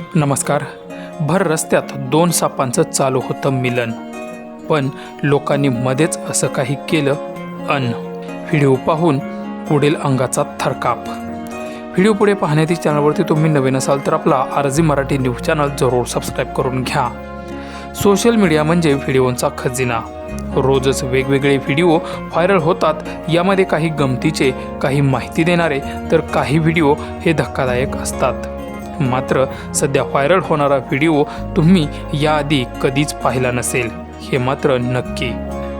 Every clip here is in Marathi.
नमस्कार. भर रस्त्यात दोन सापांचं चालू होतं मिलन. पण लोकांनी मध्येच असं काही केलं अन व्हिडिओ पाहून पुढील अंगाचा थरकाप. व्हिडिओ पुढे पाहण्याची चॅनलवरती तुम्ही नवीन असाल तर आपला आरजी मराठी न्यूज चॅनल जरूर सबस्क्राईब करून घ्या. सोशल मीडिया म्हणजे व्हिडिओंचा खजिना. रोजच वेगवेगळे व्हिडिओ व्हायरल होतात यामध्ये काही गमतीचे काही माहिती देणारे तर काही व्हिडिओ हे धक्कादायक असतात. मात्र सध्या व्हायरल होणारा व्हिडिओ तुम्ही याआधी कधीच पाहिला नसेल. हे मात्र नक्की.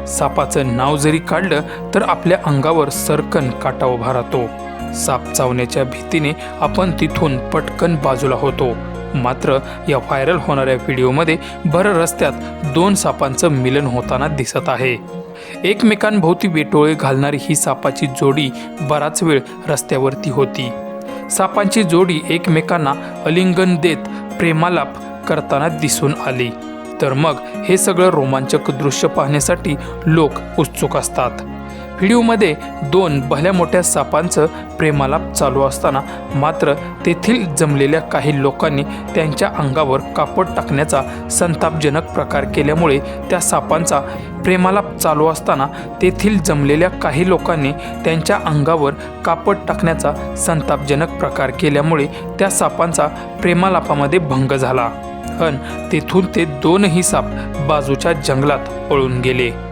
सापाचं नाव जरी काढलं तर आपल्या अंगावर सरकन काटा उभा राहतो. साप चावण्याच्या भीतीने आपण तिथून पटकन बाजूला होतो. मात्र या व्हायरल होणाऱ्या व्हिडिओमध्ये भर रस्त्यात दोन सापांचं मिलन होताना दिसत आहे. एकमेकांभोवती वेटोळे घालणारी ही सापाची जोडी बराच वेळ रस्त्यावरती होती. सापांची जोडी एकमेकांना अलिंगन देत प्रेमालाप करताना दिसून आली. तर मग हे सगळं रोमांचक दृश्य पाहण्यासाठी लोक उत्सुक असतात. व्हिडिओमध्ये दोन भल्या मोठ्या सापांचं प्रेमालाप चालू असताना मात्र तेथील जमलेल्या काही लोकांनी त्यांच्या अंगावर कापड टाकण्याचा संतापजनक प्रकार केल्यामुळे त्या सापांचा प्रेमालाप चालू असताना तेथील जमलेल्या काही लोकांनी त्यांच्या अंगावर कापड टाकण्याचा संतापजनक प्रकार केल्यामुळे त्या सापांचा प्रेमालापामध्ये भंग झाला. अन तेथून ते दोनही साप बाजूच्या जंगलात पळून गेले.